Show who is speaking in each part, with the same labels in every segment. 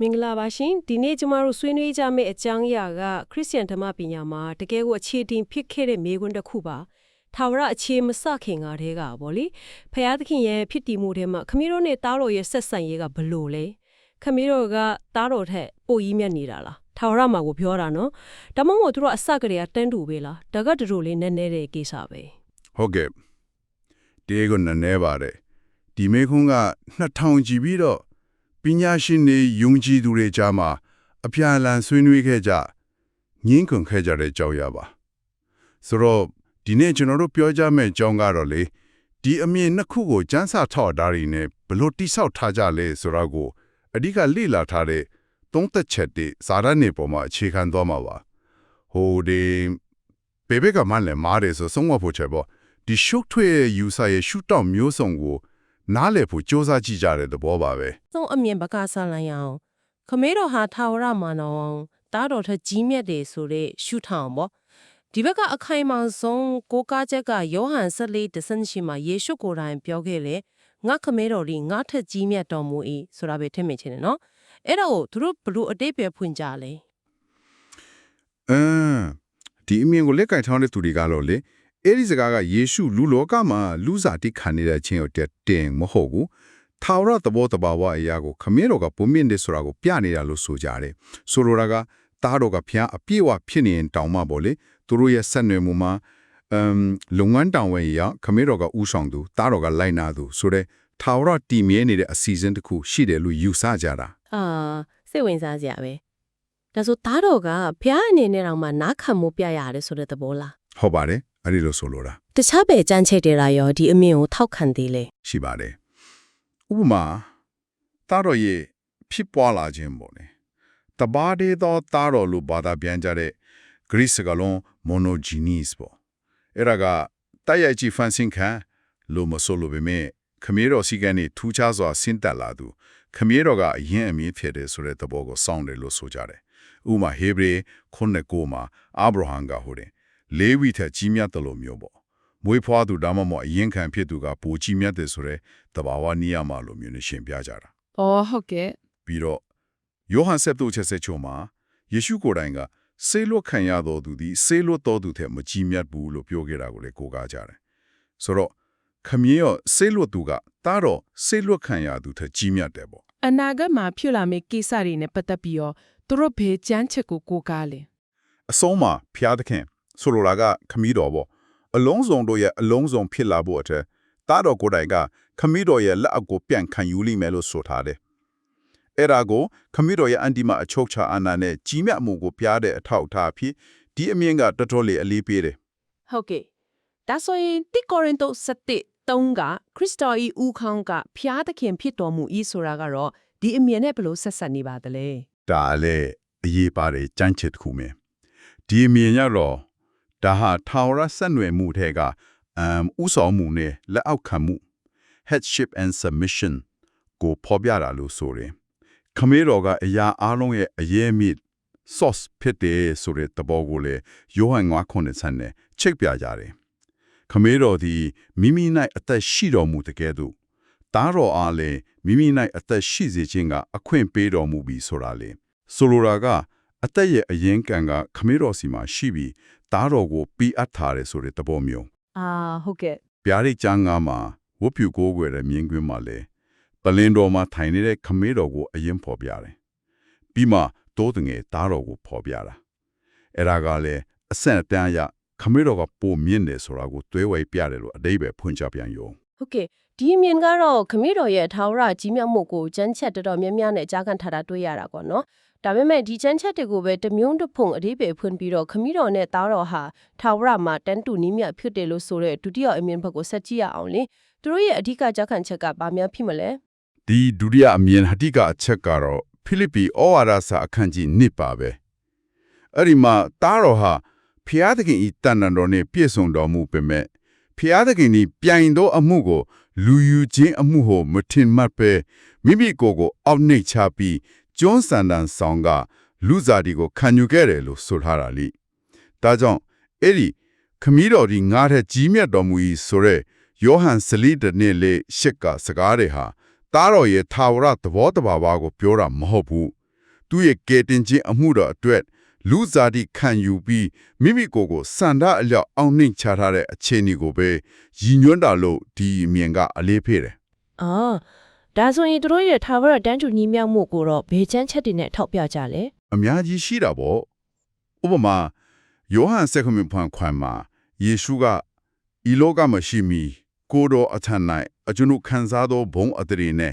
Speaker 1: မင်္ဂလာပါရှင်ဒီနေ့ကျမတို့ဆွေးနွေးကြမယ့်အကြောင်းအရာကခရစ်ယာန်ဓမ္မပညာမှာတကယ်ကိုအခြေတင်ဖြစ်ခဲ့တဲ့မေးခွန်းတစ်ခုပါထာဝရအခြေမစခင်ကတည်းကပေါ့လေဖယားသခင်ရဲ့ဖြစ်တည်မှုထဲမှာခမီးတို့နဲ့တားတော်ရဲ့ဆက်ဆံရေးကဘလို့လဲခမီးတို့ကတားတော်ထက်ပိုကြီးမြတ်နေတာလားထာဝရမှာကိုပြောတာနော်ဒါမှမဟုတ်သူတို့အစကတည်းကတန်းတူပဲလားဒါကတူတူလေးနည်းနည်းတဲ့ကိစ္စပဲ
Speaker 2: ဟုတ်ကဲ့တေကိုနည်းနည်းပါတယ်ဒီမေခွန်းက2000ကြည့်ပြီးတော့ ပညာရှင်တွေယုံကြည်သူတွေကြားမှာအပြာလန်ဆွေးနွေးခဲ့ကြငင်းခွန်ခဲ့ကြတဲ့ကြောက်ရပါဆိုတော့ဒီနေ့ကျွန်တော်တို့ပြောကြမယ့်အကြောင်းကတော့လေဒီအမြင်နှစ်ခုကိုစမ်းစာထောက်တာတွေနဲ့ဘလို့တိဆောက်ထားကြလဲဆိုတော့ကိုအဓိကလေ့လာထားတဲ့သုံးသက်ချက်တွေစာရနေပေါ်မှာအခြေခံသွားမှာပါဟိုဒီဘေဘေကမှလည်းမားတယ်ဆိုဆုံးမဖို့ချက်ပေါ့ဒီရှုပ်ထွေးရဲ့ယူဆရဲ့ရှုတောက်မျိုးစုံကို နားလည်ဖို့စ조사ကြည့်ကြတဲ့သဘောပါပဲ
Speaker 3: ဆုံးအမြင်ဘကဆလိုက်ရအောင်ခမေတော်ဟာထာဝရမာနောင်တားတော်ထက်ကြီးမြတ်တယ်ဆိုတဲ့ရှုထောင်ပေါ့ဒီဘက်ကအခိုင်အမာဆုံးကိုးကားချက်ကယောဟန်14ဒဇန်ရှိမှာယေရှုကိုယ်တိုင်ပြောခဲ့လေငါခမေတော်ဒီငါထက်ကြီးမြတ်တော်မူ၏ဆိုတာပဲထင်မိချင်တယ်နော်အဲ့ဒါကိုသူတို့ဘလို့အတိတ်ပဲဖွင့်ကြလဲ
Speaker 2: အင်းဒီအမြင်ကိုလက်ကင်ထောင်းတဲ့သူတွေကတော့လေ အဲ့ဒီစကားကယေရှုလူလောကမှာလူစားတိခံနေတဲ့ချင်းကိုတက်တင်မဟုတ်ဘူးထာဝရသဘောတဘာဝအရာကိုခမင်းတော်ကပုံမြင့်တယ်ဆိုတာကိုပြနေတာလို့ဆိုကြတယ်ဆိုလိုတာကတားတော်ကဖျားအပြည့်အဝဖြစ်နေရင်တောင်မှပေါ့လေသူတို့ရဲ့ဆက်နွယ်မှုမှာအမ်လုပ်ငန်းတောင်ဝင်ရခမင်းတော်ကဥဆောင်သူတားတော်ကလိုက်နာသူဆိုတဲ့ထာဝရတည်မြဲနေတဲ့အစီအစဉ်တစ်ခုရှိတယ်လို့ယူဆကြတာ
Speaker 3: အာစိတ်ဝင်စားစရာပဲဒါဆိုတားတော်ကဘုရားအနေနဲ့တော့မှနားခံမှုပြရတယ်ဆိုတဲ့သဘောလား
Speaker 2: ဟုတ်ပါတယ် အဲ့ဒီလိုဆိုလိုတာ
Speaker 3: တခြားပဲကြမ်းချက်တွေရာရောဒီအမြင်ကိုထောက်ခံသေးလေ
Speaker 2: ရှိပါတယ်ဥပမာတားတော်ရဲ့ဖြစ်ပွားလာခြင်းပေါ့လေတဘာဒေသောတားတော်လို့ဘာသာပြန်ကြတဲ့ Greek စကားလုံး monogenes ပေါ့အဲ့ဒါကတိုက်ရိုက်ကြည့်ဖန်ဆင်းခံလို့မဆိုလို့ပဲမဲ့ခမည်းတော်စီကနေထူးခြားစွာဆင်းသက်လာသူခမည်းတော်ကအရင်အမြင့်ဖြစ်တယ်ဆိုတဲ့သဘောကိုစောင့်တယ်လို့ဆိုကြတယ်ဥပမာဟေဘရဲခုနှစ်ကိုမှာအာဗြဟံကဟိုတယ် လေဝိထက်ကြီးမြတ်တယ်လို့မျိုးပေါ့မွေးဖွားသူဒါမှမဟုတ်အရင်ခံဖြစ်သူကပိုကြီးမြတ်တယ်ဆိုတဲ့တဘာဝနိယမလိုမျိုးနဲ့ရှင်းပြကြတာ။
Speaker 4: အော်ဟုတ်ကဲ့
Speaker 2: ပြီးတော့ယောဟန်ဆက်တုချက်ဆက်ချုံမှာယေရှုကိုယ်တိုင်ကဆေးလွတ်ခံရတော်သူသည်ဆေးလွတ်တော်သူထက်မကြီးမြတ်ဘူးလို့ပြောခဲ့တာကိုလည်းကိုးကားကြတယ်ဆိုတော့ခမင်းရောဆေးလွတ်သူကတားတော့ဆေးလွတ်ခံရသူထက်ကြီးမြတ်တယ်ပေါ့
Speaker 4: အနာဂတ်မှာဖြစ်လာမယ့်ကိစ္စတွေနဲ့ပတ်သက်ပြီးတော့သူတို့ဘေးကြမ်းချက်ကိုကိုးကားလေ
Speaker 2: အဆုံးမှာဖျားသခင် ဆိုလိုတာကခမည်းတော်ပေါ့အလုံးစုံတို့ရဲ့အလုံးစုံဖြစ်လာဖို့အထက်တားတော်ကိုယ်တိုင်ကခမည်းတော်ရဲ့လက်အပ်ကိုပြန်ခံယူလိမ့်မယ်လို့ဆိုထားတယ်အဲ့ဒါကိုခမည်းတော်ရဲ့အန်တီမအချုပ်ချာအာဏာနဲ့ကြီးမြတ်မှုကိုပြတဲ့အထောက်အထားအဖြစ်ဒီအမြင့်ကတော်တော်လေးအလေးပေးတယ်
Speaker 4: ဟုတ်ကဲ့ဒါဆိုရင်တိကောရင်တို7 3ကခရစ်တော်၏ဥခေါင်းကဖျားသခင်ဖြစ်တော်မူ၏ဆိုတာကတော့ဒီအမြင်နဲ့ဘယ်လို့ဆက်ဆက်နေပါသလဲ
Speaker 2: ဒါလည်းအရေးပါတယ်ကြမ်းချစ်တစ်ခုပဲဒီအမြင်ရတော့ ဒါဟာထာဝရဆက်နွယ်မှုထဲကအမ်ဥဆောင်မှုနဲ့လက်အောက်ခံမှု headship and submission ကိုဖော်ပြတာလို့ဆိုတယ်ခမေတော်ကအရာအလုံးရဲ့အရေးမြစ် source ဖြစ်တယ်ဆိုတဲ့သဘောကိုလေယောဟန်9:9ဆန်းနဲ့ချိတ်ပြကြတယ်ခမေတော်သည်မိမိ၌အသက်ရှိတော်မူတဲ့ကဲ့သို့တားတော်အားလည်းမိမိ၌အသက်ရှိစေခြင်းကအခွင့်ပေးတော်မူပြီးဆိုတာလေဆိုလိုတာကအသက်ရဲ့အရင်ကံကခမေတော်စီမှာရှိပြီး တားတော်ကိုပြီးအပ်ထားတယ်ဆိုတဲ့သဘောမျိုး
Speaker 4: အာဟုတ်ကဲ့
Speaker 2: ဗျာဒိတ်ကျမ်းငါမှာဝတ်ပြူကိုးကွယ်တဲ့မြင်းကွင်းမှာလေပလင်တော်မှာထိုင်နေတဲ့ခမေတော်ကိုအရင်ဖော်ပြတယ်ပြီးမှတိုးတငယ်တားတော်ကိုဖော်ပြတာအဲ့ဒါကလည်းအဆင့်အတန်းအရခမေတော်ကပိုမြင့်တယ်ဆိုတာကိုတွေးဝိုက်ပြတယ်လို့အတိတ်ပဲဖွင့်ချပြန်ရော
Speaker 3: ဟုတ်ကဲ့ဒီအမြင်ကတော့ခမည်းတော်ရဲ့ထာဝရကြီးမြတ်မှုကိုကြမ်းချက်တော်တော်များများနဲ့ကြားခံထားတာတွေ့ရတာပေါ့နော် ဒါပေမဲ့ဒီကြမ်းချက်တွေကိုပဲတစ်မျိုးတစ်ဖုံအသေးပဲဖွင့်ပြီးတော့ခမည်းတော်နဲ့သားတော်ဟာထာဝရမှာတန်တူနီးမြတ်ဖြစ်တယ်လို့ဆိုတဲ့ဒုတိယအမြင်ဘက်ကိုဆက်ကြည့်ရအောင်လေသူတို့ရဲ့အဓိကကြားခံချက်ကဘာများဖြစ်မလဲ
Speaker 2: ဒီဒုတိယအမြင်ဟတိကအချက်ကတော့ဖိလိပ္ပိဩဝါဒစာအခန်းကြီး1ပါပဲအဲ့ဒီမှာတားတော်ဟာဖျားသခင်ဤတန်တန်တော်နဲ့ပြည့်စုံတော်မူပေမဲ့ဖျားသခင်ဤပြိုင်သောအမှုကိုလူယူခြင်းအမှုကိုမထင်မှတ်ပဲမိမိကိုယ်ကိုအောက်နှိတ်ချပြီး ကျွန်းစံတန်ဆောင်က လူစားဒီကိုခံယူခဲ့တယ်လို့ဆိုထားတာလိဒါကြောင့်အဲ့ဒီခမည်းတော်ဒီငါတဲ့ကြီးမြတ်တော်မူ၏ဆိုရဲယောဟန်စလိတနဲ့လေရှစ်ကစကားတွေဟာတားတော်ရဲ့ထာဝရသဘောတဘာဝကိုပြောတာမဟုတ်ဘူးသူ့ရဲ့ကယ်တင်ခြင်းအမှုတော်အတွက်လူစားတိခံယူပြီးမိမိကိုယ်ကိုစန္ဒအလျောက်အောင်နှိမ့်ချထားတဲ့အခြေအနေကိုပဲရည်ညွှန်းတာလို့ဒီအမြင်ကအလေးဖေးတယ်
Speaker 3: အော် ဒါဆိုရင်တို့ရဲ့ထာဝရတန်းတူညီမြောက်မှုကိုတော့ဘေချမ်းချက်တွေနဲ့ထောက်ပြကြလဲ
Speaker 2: အများကြီးရှိတာပေါ့ဥပမာယောဟန်ဆက်ခမင်ဖွန်ခွန်မှာယေရှုကဤလောကမရှိမီကိုယ်တော်အထံ၌အကျွန်ုပ်ခံစားသောဘုံအတရေနဲ့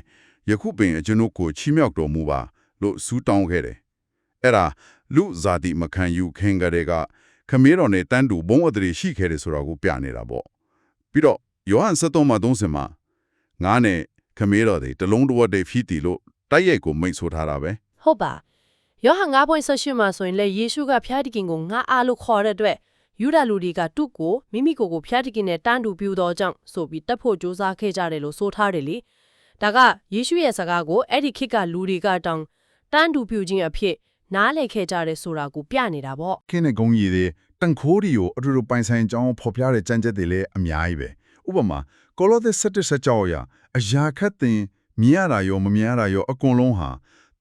Speaker 2: ယခုပင်အကျွန်ုပ်ကိုချီးမြှောက်တော်မူပါလို့ဆုတောင်းခဲ့တယ်အဲ့ဒါလူဇာတိမခံယူခင်ကလေးကခမည်းတော်နဲ့တန်းတူဘုံအတရေရှိခဲ့တယ်ဆိုတာကိုပြနေတာပေါ့ပြီးတော့ယောဟန်73မှာ30မှာငါနဲ့ ခမည်းတော်တွေတလုံးတဝက်တည်းဖြစ်တည်လို့တိုက်ရိုက်ကိုမိတ်ဆိုထားတာပဲ
Speaker 3: ဟုတ်ပါယောဟန်9:18မှာဆိုရင်လေယေရှုကဖျားတခင်ကိုငါအားလို့ခေါ်တဲ့အတွက်ယူဒာလူတွေကသူ့ကိုမိမိကိုယ်ကိုဖျားတခင်နဲ့တန်းတူပြူသောကြောင့်ဆိုပြီးတပ်ဖို့ကြိုးစားခဲ့ကြတယ်လို့ဆိုထားတယ်လေဒါကယေရှုရဲ့စကားကိုအဲ့ဒီခေတ်ကလူတွေကတောင်းတန်းတူပြူခြင်းအဖြစ်နားလည်ခဲ့ကြတယ်ဆိုတာကိုပြနေတာပေါ့
Speaker 2: ခင်းတဲ့ဂုံကြီးတွေတန်ခိုးတွေကိုအတူတူပိုင်ဆိုင်ကြောင်းဖော်ပြတဲ့ကြမ်းကြက်တွေလည်းအများကြီးပဲဥပမာ ကောလောသဲ7ဆက်ကြောရအရာခတ်တင်မြင်ရတာရောမမြင်ရတာရောအကုန်လုံးဟာ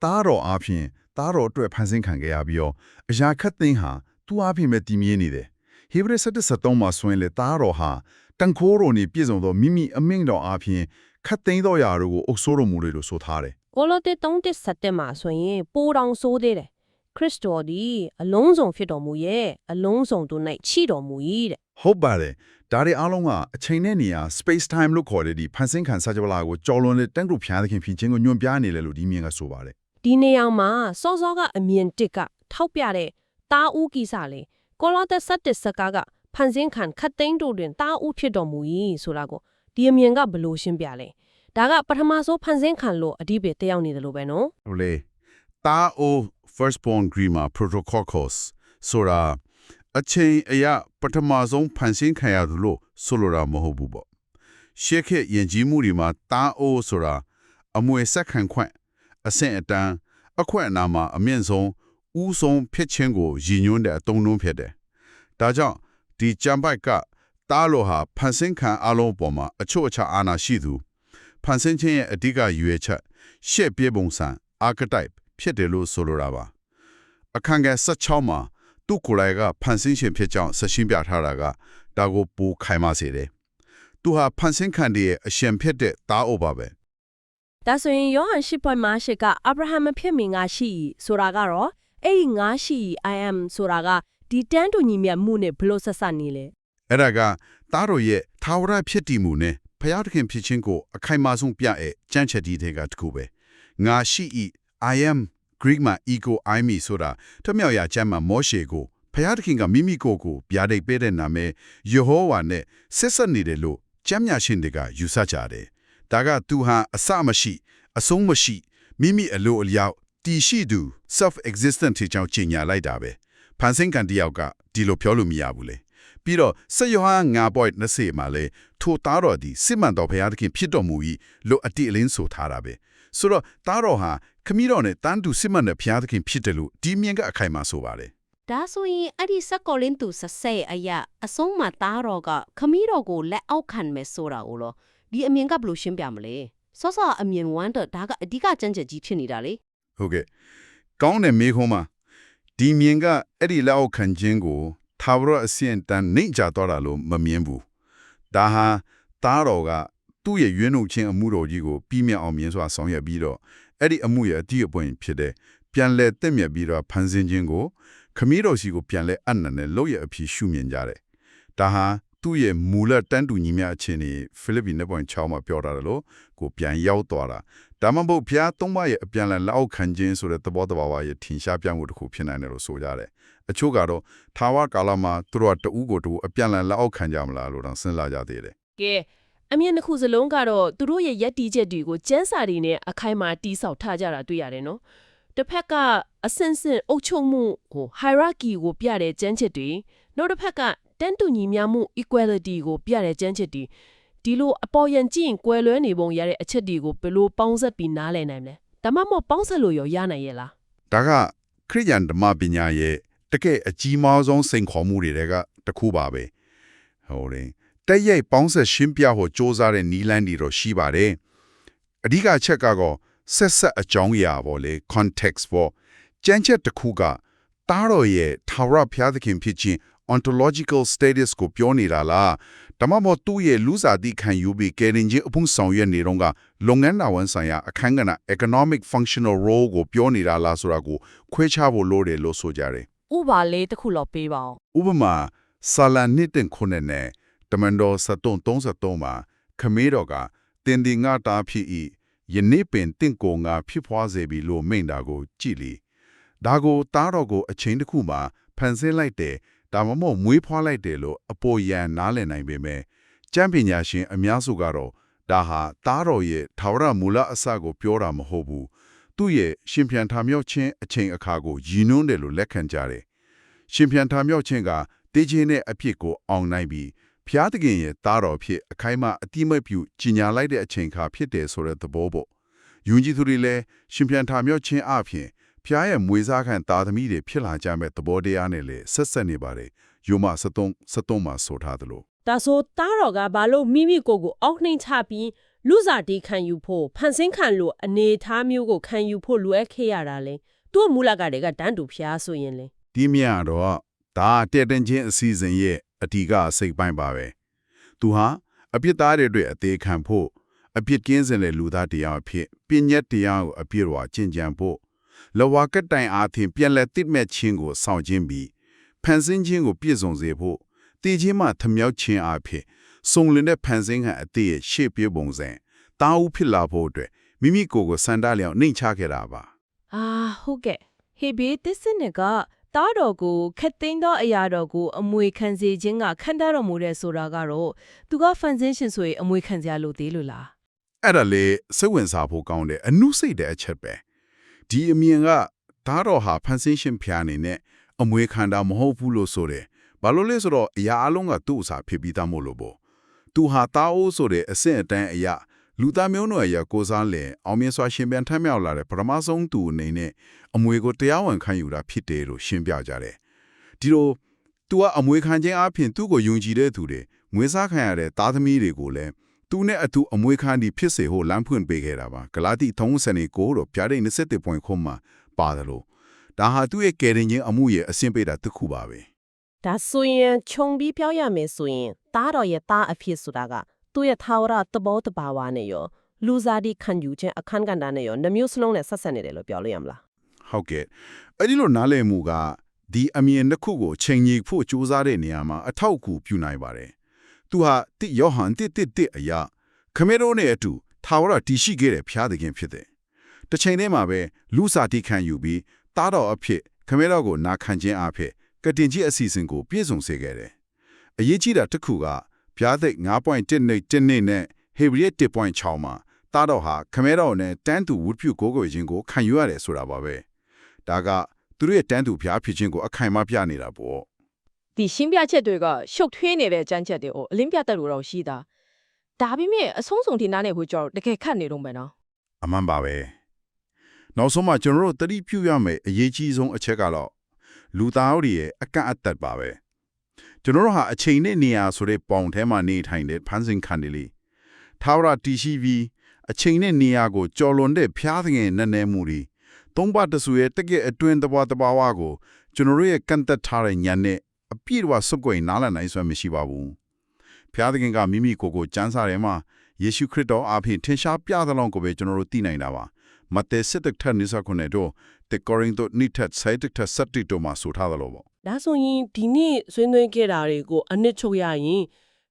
Speaker 2: တားတော်အားဖြင့်တားတော်အတွက်ဖန်ဆင်းခံခဲ့ရပြီးတော့အရာခတ်တင်ဟာသူ့အားဖြင့်ပဲတည်မြဲနေတယ်ဟေဘရဲ7:73မှာဆိုရင်လေတားတော်ဟာတန်ခိုးတော်နေပြည့်စုံသောမိမိအမိန့်တော်အားဖြင့်ခတ်သိမ်းသောယာတို့ကိုအုပ်ဆိုးတော်မူတယ်လို့ဆိုထားတယ်
Speaker 3: ကိုလိုတေ3:7မှာဆိုရင်ပိုးတောင်ဆိုးသေးတယ် ခရစ်တော်ဒီအလုံးစုံဖြစ်တော်မူရဲ့အလုံးစုံတို့၌ချီတော်မူ၏တဲ့
Speaker 2: ဟုတ်ပါတယ်ဒါတွေအားလုံးကအချိန်နဲ့နေရာ space time လို့ခေါ်တဲ့ဒီဖန်ဆင်းခံစာကြဝဠာကိုကြော်လွန်တဲ့တန်ဂရုဖျားသခင်ဖြစ်ခြင်းကိုညွှန်ပြနေတယ်လို့ဒီမြင်ကဆိုပါတယ်
Speaker 3: ဒီနေရာမှာစောစောကအမြင်တစ်ကထောက်ပြတဲ့တာဦးကိစ္စလေကိုလိုတက်ဆက်တစ်စကားကဖန်ဆင်းခံခတ်သိန်းတို့တွင်တာဦးဖြစ်တော်မူ၏ဆိုတာကိုဒီအမြင်ကဘလို့ရှင်းပြလဲဒါကပထမဆုံးဖန်ဆင်းခံလို့အဓိပ္ပာယ်တက်ရောက်နေတယ်လို့ပဲနော်
Speaker 2: ဟုတ်လေတာ အို firstborn grima protococcus ဆိုတာအချိန်အရာပထမဆုံးဖန်ဆင်းခံရတယ်လို့ဆိုလိုတာမဟုတ်ဘူးပေါ့ရှေ့ခေတ်ယဉ်ကျေးမှုတွေမှာတာအိုဆိုတာအမွေဆက်ခံခွင့်အဆင့်အတန်းအခွင့်အနာမှာအမြင့်ဆုံးဦးဆုံးဖြစ်ခြင်းကိုရည်ညွှန်းတဲ့အသုံးအနှုန်းဖြစ်တယ်ဒါကြောင့်ဒီကြံပိုက်ကတားလို့ဟာဖန်ဆင်းခံအလုံးပေါ်မှာအချို့အခြားအာဏာရှိသူဖန်ဆင်းခြင်းရဲ့အဓိကရွေချက်ရှေ့ပြေပုံစံ archetype ဖြစ်တယ်လို့ဆိုလိုတာပါအခန်းငယ်16မှာသူ့ကိုယ်တိုင်ကဖန်ဆင်းရှင်ဖြစ်ကြောင်းဆက်ရှင်းပြထားတာကဒါကိုပိုခိုင်မာစေတယ်သူဟာဖန်ဆင်းခံရဲ့အရှင်ဖြစ်တဲ့သားအိုပါပဲ
Speaker 3: ဒါဆိုရင်ယောဟန်10.8ကအာဗြဟံမဖြစ်မီငါရှိ၏ဆိုတာကတော့အဲ့ဒီငါရှိ၏ I am ဆိုတာကဒီတန်းတူညီမြတ်မှုနဲ့ဘလို့ဆက်ဆက်နေလဲ
Speaker 2: အဲ့ဒါကသားတော်ရဲ့သာဝရဖြစ်တည်မှုနဲ့ဖျားသခင်ဖြစ်ခြင်းကိုအခိုင်အမာဆုံးပြတဲ့ကြံ့ချက်ဒီတွေကတစ်ခုပဲငါရှိ၏ I am Greek မှာ ego I me ဆိုတာထမြောက်ရကျမ်းမှာမောရှေကိုဖျားသခင်ကမိမိကိုယ်ကိုပြာဒိတ်ပေးတဲ့နာမည်ယေဟောဝါနဲ့ဆက်ဆက်နေတယ်လို့ကျမ်းမြရှင်တွေကယူဆကြတယ်ဒါကသူဟာအစမရှိ အဆုံးမရှိမိမိအလိုအလျောက်တည်ရှိသူ self existent ဖြစ်ကြောင်းကြီးညာလိုက်တာပဲဖန်ဆင်းကန်တယောက်ကဒီလိုပြောလို့မရဘူးလေပြီးတော့ဆက်ယောဟန်9.20မှာလေထိုသားတော်ဒီစစ်မှန်တော်ဘုရားသခင်ဖြစ်တော်မူ၏လို့အတိအလင်းဆိုထားတာပဲ ဆိုတော့သားတော်ဟာခမည်းတော်နဲ့တန်းတူစစ်မှန်တဲ့ဘုရားသခင်ဖြစ်တယ်လို့ဒီမြင်ကအခိုင်အမာဆိုပါတယ်
Speaker 5: ဒါဆိုရင်အဲ့ဒီဆက်ကောလင်းသူဆဆဲအရာအဆုံးမှာတားတော့ကခမီးတော်ကိုလက်အောက်ခံမယ်ဆိုတာကိုလို့ဒီအမြင်ကဘယ်လိုရှင်းပြမလဲစောစောအမြင်ဝမ်းတော့ဒါကအဓိကကြမ်းကြက်ကြီးဖြစ်နေတာလေ
Speaker 2: ဟုတ်ကဲ့ကောင်းတဲ့မေခွန်းမှာဒီမြင်ကအဲ့ဒီလောက်ခံခြင်းကိုသာဝရအစင်တန်နှိမ့်ကြတော့တာလို့မမြင်ဘူးဒါဟာသားတော်က သူ့ရဲ့ရွေးနှုတ်ခြင်းအမှုတော်ကြီးကိုပြီးမြတ်အောင်မြင်စွာဆောင်ရွက်ပြီးတော့အဲ့ဒီအမှုရဲ့အတိအပွင့်ဖြစ်တဲ့ပြန်လဲတက်မြက်ပြီးတော့ဖန်ဆင်းခြင်းကိုခမည်းတော်စီကိုပြန်လဲအနန္နဲ့လို့ရအဖြစ်ရှုမြင်ကြတယ်ဒါဟာသူ့ရဲ့မူလတန်းတူညီမျှအခြေအနေဖိလိပ္ပိ2.6မှာပြောထားတယ်လို့ကိုပြန်ရောက်သွားတာဒါမှမဟုတ်ဘုရားသုံးပါးရဲ့အပြန်လည်လက်အောက်ခံခြင်းဆိုတဲ့သဘောတဘာဝရဲ့ထင်ရှားပြမှုတစ်ခုဖြစ်နိုင်တယ်လို့ဆိုကြတယ်။အချို့ကတော့ထာဝရကာလမှာသူတို့ကတဦးကိုတဦးအပြန်လည်လက်အောက်ခံကြမလားလို့တော့စဉ်းစားကြသေးတယ်
Speaker 3: ကဲ အမြင်တစ်ခုစလုံးကတော့သူတို့ရဲ့ယက်တီချက်တွေကိုကျန်းစာတွေနဲ့အခိုင်အမာတီးဆောက်ထားကြတာတွေ့ရတယ်နော်တစ်ဖက်ကအဆင့်ဆင့်အုပ်ချုပ်မှုဟို hierarchy ကိုပြတဲ့ကျန်းချက်တွေနောက်တစ်ဖက်ကတန်းတူညီမျှမှု equality ကိုပြတဲ့ကျန်းချက်တွေဒီလိုအပေါ်ယံကြည့်ရင်ကွယ်လွဲနေပုံရတဲ့အချက်တွေကိုဘယ်လိုပေါင်းစပ်ပြီးနားလည်နိုင်မလဲဒါမှမဟုတ်ပေါင်းစပ်လို့ရောရနိုင်ရဲ့လား။
Speaker 2: ဒါကခရိယန်ဓမ္မပညာရဲ့တကယ်အကြီးမားဆုံးစိန်ခေါ်မှုတွေကတစ်ခုပါပဲ။ဟုတ် တယ်။တက်ရိုက်ပေါင်းဆက်ရှင်းပြဖို့စ조사တဲ့နီလန်းတွေတော့ရှိပါတယ်။အဓိကအချက်ကတော့ဆက်ဆက်အကြောင်းအရာပေါ့လေ context ပေါ့ကြမ်းချက်တစ်ခုကတားတော်ရဲ့ထာဝရဘုရားသခင်ဖြစ်ခြင်း ontological status ကိုပြောနေတာလားဒါမှမဟုတ်သူ့ရဲ့လူစားတိခံယူပြီးကယ်ရင်ချင်းအဖုံဆောင်ရွက်နေတော့ကလုပ်ငန်းတာဝန်ဆိုင်ရာအခန်းကဏ္ဍ economic functional role ကိုပြောနေတာလားဆိုတာကိုခွဲခြားဖို့လိုတယ်လို့ဆိုကြတယ်
Speaker 3: ဥပါလေးတစ်ခုလောက်ပေးပါအောင်
Speaker 2: ဥပမာဆာလန်နှစ်တင်ခုနှစ်နဲ့ တမန်တော်7333မှာခမေတော်ကတင်ဒီငါတာဖြစ်ဤယနေ့ပင်တင့်ကိုငါဖြစ်ဖွားစေပြီလို့မိန့်တာကို ကြည်လီဒါကိုတားတော်ကိုအချိန်တစ်ခုမှာဖန်ဆင်းလိုက်တယ်ဒါမှမဟုတ်မွေးဖွားလိုက်တယ်လို့အပေါ်ယံနားလည်နိုင်ပေမဲ့ကျမ်းပညာရှင်အများစုကတော့ဒါဟာတားတော်ရဲ့ထာဝရမူလအစကို ပြောတာမဟုတ်ဘူးသူ့ရဲ့ရှင်ပြန်ထာမြောက်ခြင်းအချိန်အခါကိုရည်နှွန်းတယ်လို့လက်ခံကြတယ်ရှင်ပြန်ထာမြောက်ခြင်းကတေးခြင်းနဲ့အဖြစ်ကိုအောင်နိုင်ပြီး ဖျားသခင်ရဲ့သားတော်ဖြစ်အခိုင်အမာအတိမတ်ပြုကြီးညာလိုက်တဲ့အချိန်ခါဖြစ်တယ်ဆိုတဲ့သဘောပေါ့ယုံကြည်သူတွေလည်းရှင်ပြန်ထာမြောက်ခြင်းအပြင်ဖျားရဲ့မွေးစားခံသားသမီးတွေဖြစ်လာကြမဲ့သဘောတရားနဲ့လည်းဆက်ဆက်နေပါတယ်ယုံမ73 73မှာဆိုထားသလို
Speaker 6: ဒါဆိုတားတော်ကဘာလို့မိမိကိုယ်ကိုအောက်နှိမ်ချပြီးလူစားတီခံယူဖို့ဖန်ဆင်းခံလို့အနေထားမျိုးကိုခံယူဖို့လိုအပ်ခဲ့ရတာလေသူ့မူလကတည်းကတန်းတူဖျားဆိုရင်လေ
Speaker 2: ဒီမြတ်တော့ဒါတဲ့တင်ချင်းအစီအစဉ်ရဲ့ အဓိကအစိတ်ပိုင်းပါပဲသူဟာအပြစ်သားတွေအတွက်အသေးခံဖို့အပြစ်ကင်းစင်တဲ့လူသားတရားအဖြစ်ပြည့်ညက်တရားကိုအပြည့်အဝကျင့်ကြံဖို့လဝကတိုင်အားဖြင့်ပြန်လက်တစ်မဲ့ခြင်းကိုဆောင်ခြင်းပြီးဖန်ဆင်းခြင်းကိုပြည့်စုံစေဖို့တည်ခြင်းမှထမြောက်ခြင်းအဖြစ်စုံလင်တဲ့ဖန်ဆင်းဟန်အသေးရဲ့ရှေ့ပြေပုံစံတာဝဖြစ်လာဖို့အတွက်မိမိကိုယ်ကိုစန္ဒလျောင်နှိမ်ချခဲ့တာပါ
Speaker 3: အာဟုတ်ကဲ့ဟေဘေးတစ်စနစ်က တားတော်ကိုခက်သိမ်းသောအရာတော်ကိုအမွေခံစေခြင်းကခန္ဓာတော်မူတဲ့ဆိုတာကတော့သူကဖန်ဆင်းရှင်ဆိုရင်အမွေခံစရာလိုသေးလို့လား
Speaker 2: အဲ့ဒါလေစိတ်ဝင်စားဖို့ကောင်းတယ်အနုစိတ်တဲ့အချက်ပဲဒီအမြင်ကဒါတော့ဟာဖန်ဆင်းရှင်ဖျားနေနဲ့အမွေခန္ဓာမဟုတ်ဘူးလို့ဆိုတယ်ဘာလို့လဲဆိုတော့အရာအလုံးကသူ့အစာဖြစ်ပြီးသားမို့လို့ပေါ့သူဟာတာအိုးဆိုတဲ့အဆင့်အတန်းအရာ လူသားမျိုးနွယ်ရဲ့ကိုစားလင်အောင်မြင်စွာရှင်ပြန်ထမ်းမြောက်လာတဲ့ပထမဆုံးသူအနေနဲ့အမွေကိုတရားဝင်ခံယူတာဖြစ်တယ်လို့ရှင်းပြကြတယ်ဒီလိုသူကအမွေခံခြင်းအပြင်သူ့ကိုယုံကြည်တဲ့သူတွေငွေစားခံရတဲ့သားသမီးတွေကိုလည်းသူနဲ့အတူအမွေခံဒီဖြစ်စေဖို့လမ်းဖွင့်ပေးခဲ့တာပါဂလာတိ39ကိုတော့ပြတဲ့27ပွင့်ခွန်မှာပါတယ်လို့ဒါဟာသူ့ရဲ့ကယ်တင်ခြင်းအမှုရဲ့အဆင့်ပေးတာတစ်ခုပါပဲ
Speaker 6: ဒါဆိုရင်ခြုံပြီးပြောရမယ်ဆိုရင်တားတော်ရဲ့တားအဖြစ်ဆိုတာက သူ့ရဲ့ထာဝရသဘောတဘာဝနဲ့ရောလူစားတီခံယူခြင်းအခန်းကဏ္ဍနဲ့ရောနှမျိုးစလုံးနဲ့ဆက်ဆက်နေတယ်လို့ပြောလို့ရမလား
Speaker 2: ဟုတ်ကဲ့အဲ့ဒီလိုနားလည်မှုကဒီအမြင်တစ်ခုကိုချိန်ကြီးဖို့စူးစမ်းတဲ့နေရာမှာအထောက်အကူပြုနိုင်ပါတယ်သူဟာတိယောဟန်တိတိတိအရာခမေရိုနဲ့အတူထာဝရတည်ရှိခဲ့တဲ့ဖျားသခင်ဖြစ်တယ်တစ်ချိန်တည်းမှာပဲလူစားတိခံယူပြီးတားတော်အဖြစ်ခမေရိုကိုနာခံခြင်းအဖြစ်ကတင်ကြီးအစီအစဉ်ကိုပြည့်စုံစေခဲ့တယ်အရေးကြီးတာတစ်ခုက ဖျားသိက်9.1နဲ့1နဲ့နဲ့ဟေဘရီ1.6မှာတားတော်ဟာခမေရိုနဲ့တန်းတူဝုဒ်ပြုကိုးကွယ်ခြင်းကိုခံယူရတယ်ဆိုတာပါပဲဒါကသူတို့ရဲ့တန်းတူဖျားဖြစ်ခြင်းကိုအခိုင်အမာပြနေတာပေါ့
Speaker 7: ဒီရှင်းပြချက်တွေကရှုပ်ထွေးနေတဲ့ကြမ်းချက်တွေကိုအလင်းပြတ်တယ်လို့တော့ရှိတာဒါပေမဲ့အဆုံးစုံထင်တာနဲ့ဟိုကြောတကယ်ခတ်နေတော့မယ်နော်
Speaker 2: အမှန်ပါပဲနောက်ဆုံးမှကျွန်တော်တို့တတိပြုရမယ်အရေးကြီးဆုံးအချက်ကတော့လူသားတွေရဲ့အကန့်အသတ်ပါပဲ ကျွန်တော်တို့ဟာအချိန်နဲ့နေရာဆိုတဲ့ပေါင်ထဲမှာနေထိုင်တဲ့ဖန်ဆင်းခံတယ်လေထာဝရတီရှိပြီးအချိန်နဲ့နေရာကိုကြော်လွန်တဲ့ဖျားသခင်နဲ့နေမှုတွေသုံးပါတဆူရဲ့တကယ့်အတွင်းတဘာတဘာဝကိုကျွန်တော်တို့ရဲ့ကန့်သက်ထားတဲ့ညံနဲ့အပြည့်အဝစုပ်ကွယ်နားလည်နိုင်စွမ်းမရှိပါဘူးဖျားသခင်ကမိမိကိုယ်ကိုစံစားတယ်မှာယေရှုခရစ်တော်အားဖြင့်ထင်ရှားပြသလောင်းကိုပဲကျွန်တော်တို့သိနိုင်တာပါမဿဲစစ်တက်ထက်နိစ္စခုနဲ့တော့တေကောရင်တိုနိထက်ဆိုင်တက်ထက်စက်တီတိုမှာဆိုထားတယ်လို့ပေါ့
Speaker 6: ဒါဆိုရင်ဒီနေ့ဆွေးနွေးခဲ့တာတွေကိုအနစ်ချုပ်ရရင်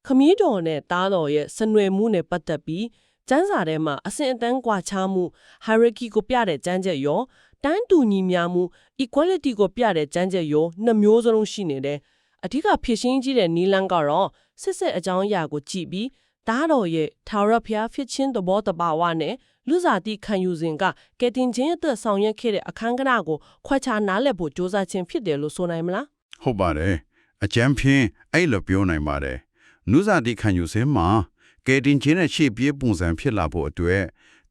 Speaker 6: ခမည်းတော်နဲ့တားတော်ရဲ့စနွယ်မှုနဲ့ပတ်သက်ပြီးကျမ်းစာထဲမှာအစဉ်အတန်းကွာခြားမှု hierarchy ကိုပြတဲ့ကျမ်းချက်ရောတန်းတူညီမျှမှု equality ကိုပြတဲ့ကျမ်းချက်ရောနှစ်မျိုးစလုံးရှိနေတယ်အဓိကဖြစ်ရှင်းကြည့်တဲ့နီလန်းကတော့စစ်စစ်အကြောင်းအရာကိုကြည့်ပြီးတားတော်ရဲ့ထာဝရဘုရားဖြစ်ခြင်းသဘောတဘာဝနဲ့ လူစားတိခံယူစဉ်ကကယ်တင်ခြင်းအသက်ဆောင်ရွက်ခဲ့တဲ့အခန်းကဏ္ဍကိုခွဲခြားနားလည်ဖို့စ조사ခြင်းဖြစ်တယ်လို့ဆိုနိုင်မလား
Speaker 2: ဟုတ်ပါတယ်အကျမ်းဖြင့်အဲ့လိုပြောနိုင်ပါတယ်နုဇာတိခံယူစင်းမှာကဲတင်ချင်းနဲ့ရှေ့ပြေးပုံစံဖြစ်လာဖို့အတွက်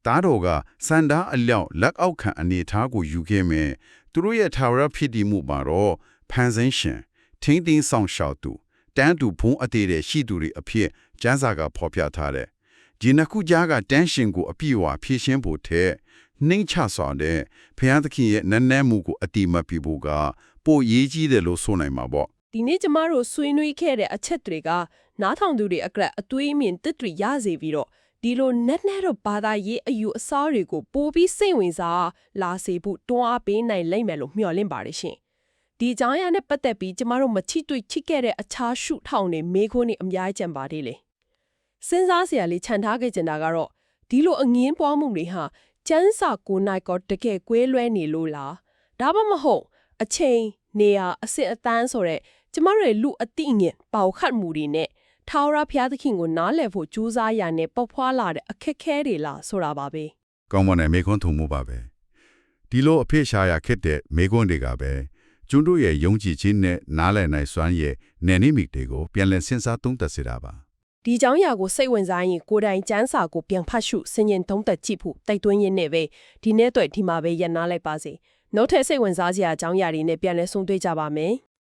Speaker 2: တားတော်ကစန္ဒာအလျောက်လက်အောက်ခံအနေထားကိုယူခဲ့မယ်သူတို့ရဲ့ထာဝရဖြစ်တည်မှုမှာတော့ဖန်ဆင်းရှင်ထင်းတင်းဆောင်ရှောက်သူတန်းတူဘုံအသေးတဲ့ရှိသူတွေအဖြစ်ကျမ်းစာကဖော်ပြထားတယ် ဒီနှစ်ခုကြားကတန်းရှင်ကိုအပြည့်အဝဖြည့်ရှင်းဖို့ထဲနှိမ့်ချစွာတဲ့ဖျားသခင်ရဲ့နန်းနန်းမှုကိုအတိမတ်ပြဖို့ကပိုရေးကြီးတယ်လို့ဆိုနိုင်မှာပေါ့
Speaker 3: ဒီနေ့ကျမတို့ဆွေးနွေးခဲ့တဲ့အချက်တွေကနားထောင်သူတွေအတွက်အတွေးအမြင်တစ်တွေရစေပြီးတော့ဒီလိုနက်နက်တော့ဘာသာရေးအယူအဆတွေကိုပိုပြီးစိတ်ဝင်စားလာစေဖို့တွန်းအားပေးနိုင်လိမ့်မယ်လို့မျှော်လင့်ပါတယ်ရှင်။ဒီအကြောင်းအရာနဲ့ပတ်သက်ပြီးကျမတို့မချိတွေ့ချိခဲ့တဲ့အခြားရှုထောင်တွေမေးခွန်းတွေအများကြီးကြံပါသေးလေ။ စဉ်းစားစရာလေးခြံထားခဲ့ကြတာကတော့ဒီလိုအငင်းပွားမှုတွေဟာကျန်းစာကိုယ်နိုင်ကောတကယ်ကွဲလွဲနေလို့လားဒါမှမဟုတ်အချိန်နေရာအစစ်အတန်းဆိုတဲ့ကျမတို့ရဲ့လူအတိအငင်ပေါခတ်မှုတွေနဲ့ထာဝရဘုရားသခင်ကိုနားလည်ဖို့ကြိုးစားရတဲ့ပေါဖွာလာတဲ့အခက်အခဲတွေလားဆိုတာပါပဲ
Speaker 2: ကောင်းမွန်တဲ့မေခွန်းထုံမှုပါပဲဒီလိုအဖေရှားရခက်တဲ့မေခွန်းတွေကပဲကျွန်းတို့ရဲ့ယုံကြည်ခြင်းနဲ့နားလည်နိုင်စွမ်းရဲ့နယ်နိမိတ်တွေကိုပြန်လည်စဉ်းစားသုံးသပ်စေတာပါ
Speaker 3: ဒီကြောင်းရာကိုစိတ်ဝင်စားရင်ကိုယ်တိုင်စမ်းစာကိုပြန်ဖတ်ရှုဆင်ញင်သုံးသပ်ကြည့်ဖို့တိုက်တွန်းရင်းနဲ့ပဲဒီနေ့အတွက်ဒီမှာပဲရန်နာလိုက်ပါစေနောက်ထပ်စိတ်ဝင်စားစရာအကြောင်းအရာတွေနဲ့ပြန်လည်ဆုံတွေ့ကြပါမယ်